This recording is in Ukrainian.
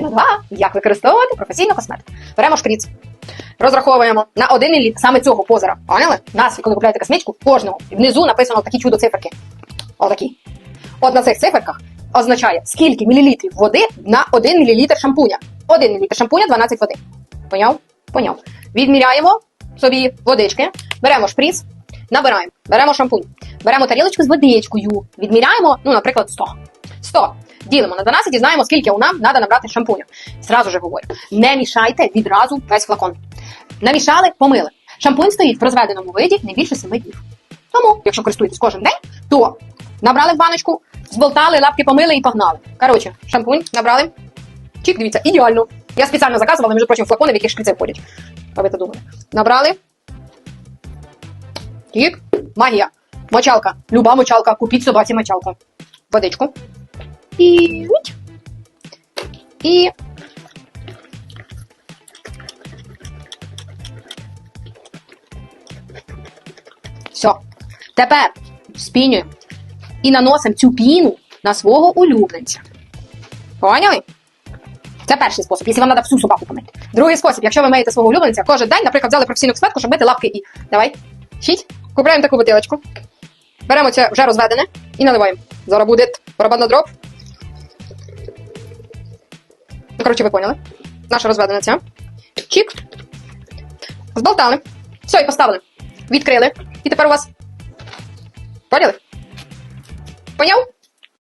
Частина 2. Як використовувати професійну косметику. Беремо шприц. Розраховуємо на 1 мл саме цього позера. Поняли? Нас, коли купляєте косметику, кожного внизу написано такі чудо циферки. Отакі. От на цих циферках означає, скільки мілілітрів води на 1 мл шампуня. 1 мл шампуня 12 води. Поняв? Поняв. Відміряємо собі водички, беремо шприц, набираємо, беремо шампунь, беремо тарілочку з водичкою, відміряємо, ну, наприклад, 100. 100. Ділимо на 12 і знаємо, скільки у нам треба набрати шампуню. Зразу же говорю, не мішайте відразу весь флакон. Намішали, помили. Шампунь стоїть в розведеному виді не більше 7 днів. Тому, якщо користуєтесь кожен день, то набрали в баночку, зболтали, лапки помили і погнали. Коротше, шампунь набрали. Чик, дивіться, ідеально. Я спеціально заказувала, між прочим, флакони, в яких шприци входять. А ви то думали. Набрали. Тік. Магія. Мочалка. Люба мочалка. Купіть собаці мочалку. Водичку. І. І. Все. Тепер спінюємо і наносимо цю піну на свого улюбленця. Поняли? Це перший спосіб, якщо вам треба всю собаку помити. Другий спосіб, якщо ви миєте свого улюбленця кожен день, наприклад, взяли професійну косметику, щоб мити лапки і. Давай. Щіть. Купляємо таку бутилочку. Беремо це вже розведене і наливаємо. Зараз буде барабанна дроб. Коротше, ви поняли. Наша розведена ця. Чік. Зболтали. Все, і поставили. Відкрили. І тепер у вас. Поняли? Поняв?